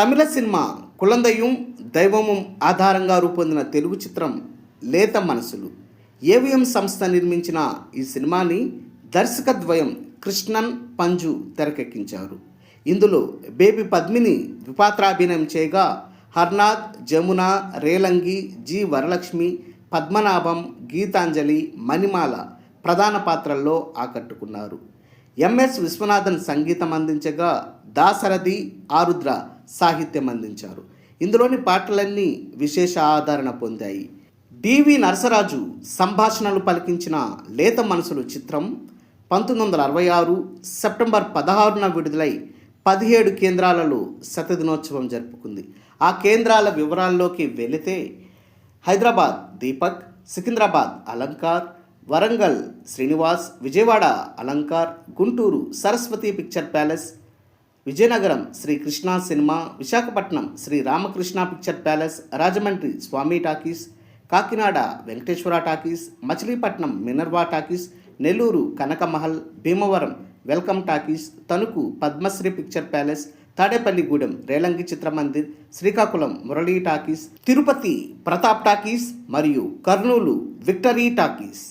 తమిళ cinema కులందయ్యం దైవమం ఆధారంగా రూపొందిన తెలుగు చిత్రం లేత మనసులు. ఏవిఎం సంస్థ నిర్మించిన ఈ సినిమాని దర్శకద్వయం కృష్ణన్ పంజు తెరకెక్కించారు. ఇందులో బేబీ పద్మిని ద్విపాత్రాభినయం చేయగా హర్నాథ్ జమున రేలంగి జి వరలక్ష్మి పద్మనాభం గీతాంజలి మణిమాల ప్రధాన పాత్రల్లో ఆకట్టుకున్నారు. ఎంఎస్ విశ్వనాథన్ సంగీతం అందించగా దాసరథి ఆరుద్ర సాహిత్యం అందించారు. ఇందులోని పాటలన్నీ విశేష ఆదరణ పొందాయి. డివి నరసరాజు సంభాషణలు పలికించిన లేత మనసులు చిత్రం పంతొమ్మిది వందల అరవై ఆరు సెప్టెంబర్ పదహారున విడుదలై పదిహేడు కేంద్రాలలో శతదినోత్సవం జరుపుకుంది. ఆ కేంద్రాల వివరాల్లోకి వెళితే Hyderabad Deepak Secunderabad Alankar Warangal Srinivas Vijayawada Alankar Guntur Saraswati picture palace Vizianagaram Sri Krishna cinema Visakhapatnam Sri Ramakrishna picture palace Rajahmundry Swamy talkies Kakinada Venkateswara talkies Machilipatnam Minerva talkies Nellore Kanakamahal Bhimavaram welcome talkies Tanuku Padmasri picture palace Tadepalligudem Relangi Chitramandir Srikakulam Murali talkies Tirupati Pratap talkies మరియు Kurnool victory talkies.